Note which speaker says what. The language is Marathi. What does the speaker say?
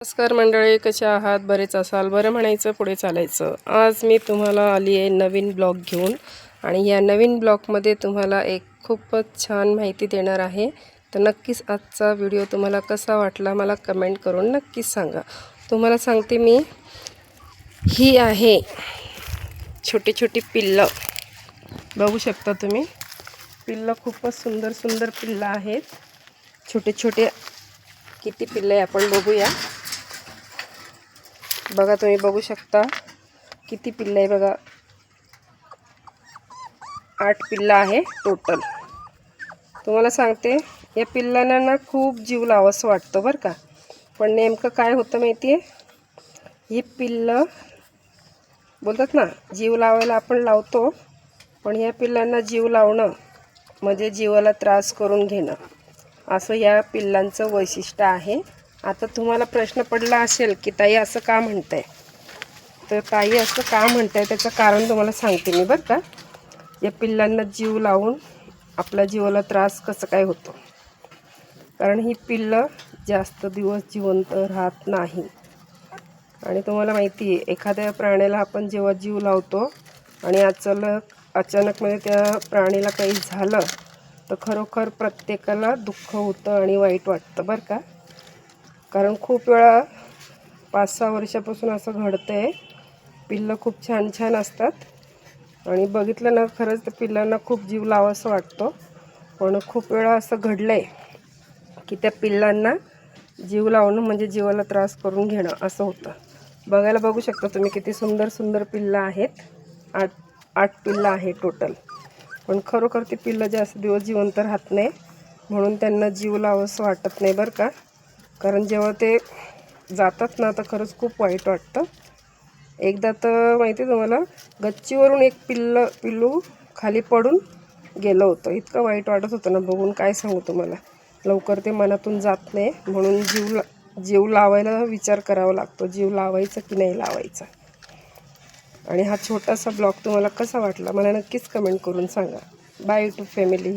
Speaker 1: नमस्कार मंडळी कसे आहात? बरेच असाल बरं म्हणायचं पुढे चालायचं. आज मी तुम्हाला आली आहे नवीन ब्लॉग घेऊन आणि या नवीन ब्लॉगमध्ये तुम्हाला एक खूपच छान माहिती देणार आहे. तर नक्कीच आजचा व्हिडिओ तुम्हाला कसा वाटला मला कमेंट करून नक्कीच सांगा. तुम्हाला सांगते मी ही आहे छोटी छोटी पिल्लं. बघू शकता तुम्ही पिल्लं खूपच सुंदर सुंदर पिल्लं आहेत. छोटे छोटे किती पिल्लं आहे आपण बघूया. बघा तुम्ही बघू शकता. किती पिल्लं आहे बघा. आठ पिल्लं आहे टोटल तुम्हाला सांगते या पिल्लांना ना खूप जीव लावासं वाटतं बरं का. पण नेमकं काय होतं माहिती आहे ही पिल्लं बोलतात ना जीव लावायला आपण लावतो पण या पिल्लांना जीव लावणं म्हणजे जीवाला त्रास करून घेणं असं या पिल्लांचं वैशिष्ट्य आहे. आता तुम्हाला प्रश्न पडला असेल की ताई असं का म्हणताय? तर ताई असं का म्हणताय त्याचं कारण तुम्हाला सांगते मी बरं का. या पिल्लांना जीव लावून आपल्या जीवाला त्रास कसं काय होतो? कारण ही पिल्लं जास्त दिवस जिवंत राहत नाही. आणि तुम्हाला माहिती आहे एखाद्या प्राण्याला आपण जेव्हा जीव लावतो आणि अचानक अचानक म्हणजे त्या प्राणीला काही झालं तर खरोखर प्रत्येकाला दुःख होतं आणि वाईट वाटतं बरं का. कारण खूप वेळा पाच सहा वर्षापासून असं घडतं आहे पिल्लं खूप छान छान असतात. आणि बघितलं ना खरंच तर पिल्लांना खूप जीव लावासं वाटतो. पण खूप वेळा असं घडलं आहे की त्या पिल्लांना जीव लावणं म्हणजे जीवाला त्रास करून घेणं असं होतं. बघायला बघू शकता तुम्ही किती सुंदर सुंदर पिल्लं आहेत. आठ आठ पिल्लं आहे टोटल. पण खरोखर ती पिल्लं जास्त दिवस जिवंत राहत नाही. म्हणून त्यांना जीव लावासं वाटत नाही बरं का. कारण जेव्हा ते जातात ना तर खरंच खूप वाईट वाटतं. एकदा तर माहिती आहे तुम्हाला गच्चीवरून एक पिल्ल पिल्लू खाली पडून गेलं होतं. इतकं वाईट वाटत होतं ना बघून काय सांगू तुम्हाला. लवकर ते मनातून जात नाही म्हणून जीव ला जीव लावायला विचार करावा लागतो जीव लावायचा की नाही लावायचा. आणि हा छोटासा ब्लॉग तुम्हाला कसा वाटला मला नक्कीच कमेंट करून सांगा. By two family